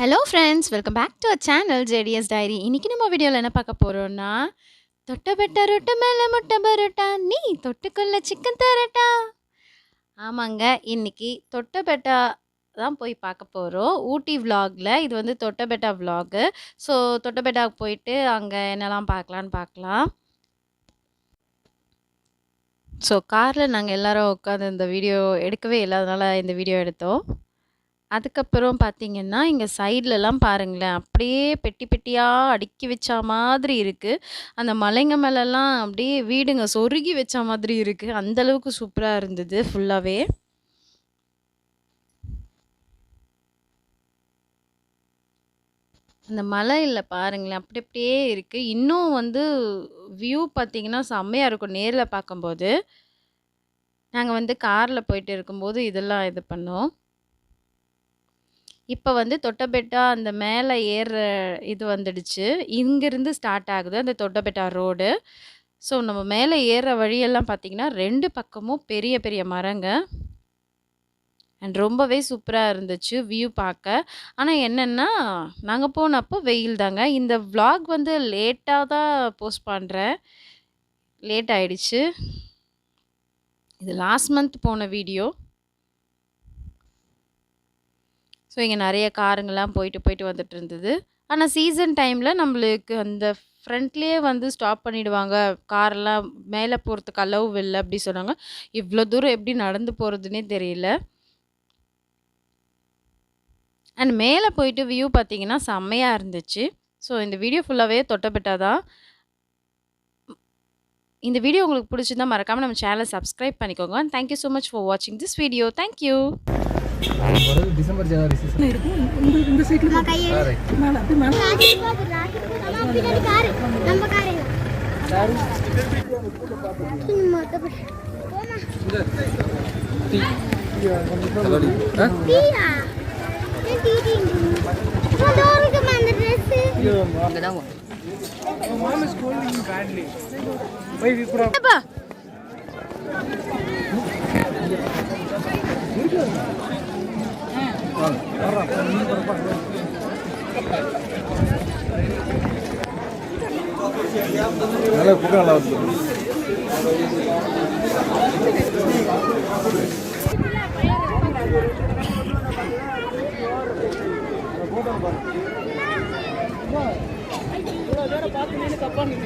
Hello friends welcome back to our channel JDS diary இன்றைக்கி நம்ம வீடியோவில் என்ன பார்க்க போகிறோம்னா தொட்ட பெட்ட ரொட்ட மேலே முட்டை பரோட்டா நீ தொட்டுக்கொள்ள சிக்கன் தரட்டா ஆமாங்க இன்னைக்கு தொட்ட பெட்டா தான் போய் பார்க்க போகிறோம் ஊட்டி விலாகில் இது வந்து தொட்டபெட்டா விலாகு ஸோ தொட்டபெட்டாவுக்கு போயிட்டு அங்கே என்னெல்லாம் பார்க்கலான்னு பார்க்கலாம். ஸோ காரில் நாங்கள் எல்லோரும் உட்காந்து இந்த வீடியோ எடுக்கவே இல்லாதனால இந்த வீடியோ எடுத்தோம். அதுக்கப்புறம் பார்த்தீங்கன்னா இங்கே சைட்லலாம் பாருங்களேன் அப்படியே பெட்டி பெட்டியாக அடுக்கி வச்ச மாதிரி இருக்குது அந்த மலைங்க மேலெல்லாம் அப்படியே வீடுங்க சொருகி வச்ச மாதிரி இருக்குது அந்த அளவுக்கு சூப்பராக இருந்தது ஃபுல்லாகவே அந்த இல்லை பாருங்களேன் அப்படி அப்படியே இருக்குது இன்னும் வந்து வியூ பார்த்தீங்கன்னா செம்மையாக இருக்கும் நேரில் பார்க்கும்போது. நாங்கள் வந்து காரில் போயிட்டு இருக்கும்போது இதெல்லாம் இது பண்ணோம். இப்போ வந்து தொட்டபெட்டா அந்த மேலே ஏறுற இது வந்துடுச்சு. இங்கேருந்து ஸ்டார்ட் ஆகுது அந்த தொட்டபெட்டா ரோடு ஸோ நம்ம மேலே ஏறுற வழியெல்லாம் பார்த்தீங்கன்னா ரெண்டு பக்கமும் பெரிய பெரிய மரங்க. அண்ட் ரொம்பவே சூப்பராக இருந்துச்சு வியூ பார்க்க ஆனால் என்னென்னா நாங்கள் போனப்போ வெயில் தாங்க. இந்த விலாக் வந்து லேட்டாக தான் போஸ்ட் பண்ணுறேன் லேட் ஆயிடுச்சு. இது லாஸ்ட் மந்த் போன வீடியோ ஸோ இங்கே நிறைய காருங்கெல்லாம் போயிட்டு போயிட்டு வந்துட்டு இருந்தது ஆனால் சீசன் டைமில் நம்மளுக்கு அந்த ஃப்ரண்ட்லேயே வந்து ஸ்டாப் பண்ணிவிடுவாங்க காரெல்லாம் மேலே போகிறதுக்கு அளவு இல்லை அப்படி சொன்னாங்க. இவ்வளோ தூரம் எப்படி நடந்து போகிறதுனே தெரியல. அண்ட் மேலே போயிட்டு வியூ பார்த்தீங்கன்னா செம்மையாக இருந்துச்சு. ஸோ இந்த வீடியோ ஃபுல்லாகவே தொட்டபெட்டா தான் இந்த வீடியோ உங்களுக்கு பிடிச்சிருந்தா மறக்காமல் நம்ம சேனலை சப்ஸ்கிரைப் பண்ணிக்கோங்க. And thank you so much for வாட்சிங் this video thank you December January season நம்ம கையை மேல அப்படி மேல நம்ம பின்னாடி காரு நம்ம காரு டீயா ஏன் டீ டீ அதோருக்கு அந்த ட்ரெஸ் நல்லா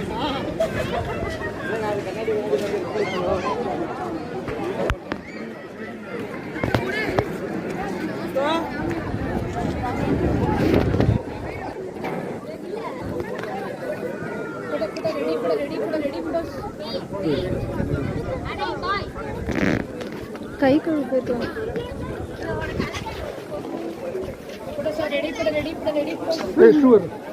कई कर रुपए तो Hey, sure.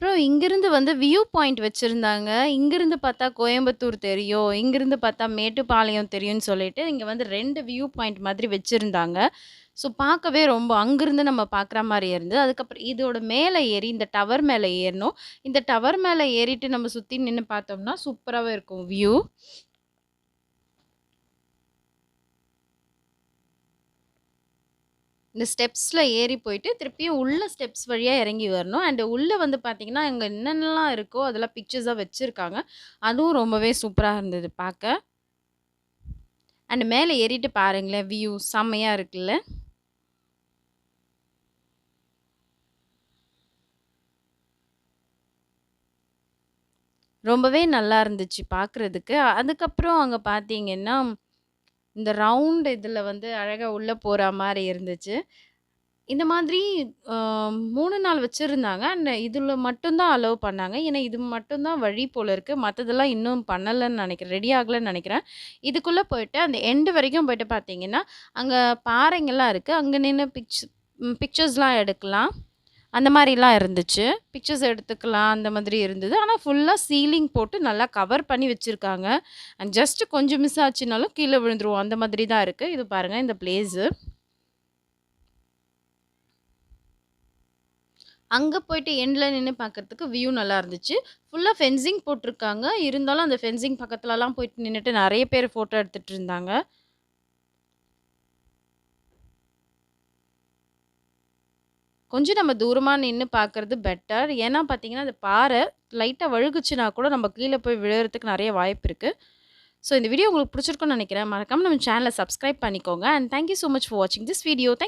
அப்புறம் இங்கிருந்து வந்து வியூ பாயிண்ட் வச்சுருந்தாங்க. இங்கிருந்து பார்த்தா கோயம்புத்தூர் தெரியும். இங்கிருந்து பார்த்தா மேட்டுப்பாளையம் தெரியும்னு சொல்லிட்டு இங்கே வந்து ரெண்டு வியூ பாயிண்ட் மாதிரி வச்சுருந்தாங்க. ஸோ பார்க்கவே ரொம்ப அங்கேருந்து நம்ம பார்க்குற மாதிரி இருந்து அதுக்கப்புறம் இதோட மேலே ஏறி இந்த டவர் மேலே ஏறணும். இந்த டவர் மேலே ஏறிட்டு நம்ம சுற்றி நின்று பார்த்தோம்னா சூப்பராகவே இருக்கும் வியூ. இந்த ஸ்டெப்ஸில் ஏறி போயிட்டு திருப்பியும் உள்ள ஸ்டெப்ஸ் வழியாக இறங்கி வரணும். அண்டு உள்ளே வந்து பார்த்திங்கன்னா அங்கே என்னென்னலாம் இருக்கோ அதெல்லாம் பிக்சர்ஸாக வச்சுருக்காங்க. அதுவும் ரொம்பவே சூப்பராக இருந்தது பார்க்க அண்ட் மேலே ஏறிட்டு பாருங்களேன் வியூ செம்மையாக இருக்குல்ல. ரொம்பவே நல்லா இருந்துச்சு பார்க்குறதுக்கு அதுக்கப்புறம் அங்கே பார்த்தீங்கன்னா இந்த ரவுண்ட் இதில் வந்து அழகாக உள்ளே போகிற மாதிரி இருந்துச்சு. இந்த மாதிரி மூணு நாள் வச்சுருந்தாங்க. அண்ட் இதில் மட்டும்தான் அலோவ் பண்ணாங்க. ஏன்னா இது மட்டும்தான் வழி போல் இருக்குது மற்றதெல்லாம் இன்னும் பண்ணலைன்னு நினைக்கிறேன். ரெடி ஆகலைன்னு நினைக்கிறேன். இதுக்குள்ளே போயிட்டு அந்த எண்டு வரைக்கும் போயிட்டு பார்த்தீங்கன்னா அங்கே பாறைங்கள்லாம் இருக்குது அங்கே நின்று பிக்ச் பிக்சர்ஸ்லாம் எடுக்கலாம். அந்த மாதிரிலாம் இருந்துச்சு. பிக்சர்ஸ் எடுத்துக்கலாம் அந்த மாதிரி இருந்தது. ஆனால் ஃபுல்லாக சீலிங் போட்டு நல்லா கவர் பண்ணி வச்சுருக்காங்க. அண்ட் ஜஸ்ட்டு கொஞ்சம் மிஸ் ஆச்சுனாலும் கீழே விழுந்துருவோம். அந்த மாதிரி தான் இருக்குது இது பாருங்கள் இந்த பிளேஸு அங்கே போயிட்டு எண்டில் நின்று பார்க்கறதுக்கு வியூ நல்லா இருந்துச்சு. ஃபுல்லாக ஃபென்சிங் போட்டிருக்காங்க. இருந்தாலும் அந்த ஃபென்சிங் பக்கத்துலலாம் போயிட்டு நின்றுட்டு நிறைய பேர் ஃபோட்டோ எடுத்துகிட்டு இருந்தாங்க. கொஞ்சம் நம்ம தூரமாக நின்று பார்க்கறது பெட்டர். ஏன்னா பார்த்தீங்கன்னா, அந்த பாறை லைட்டாக வழுகுச்சுன்னா கூட நம்ம கீழே போய் விழுறதுக்கு நிறைய வாய்ப்பு இருக்குது ஸோ இந்த வீடியோ உங்களுக்கு பிடிச்சிருக்கும்னு நினைக்கிறேன் மறக்காமல் நம்ம சேனலை சப்ஸ்கிரைப் பண்ணிக்கோங்க. And thank you so much for வாட்சிங் திஸ் வீடியோ. தேங்க்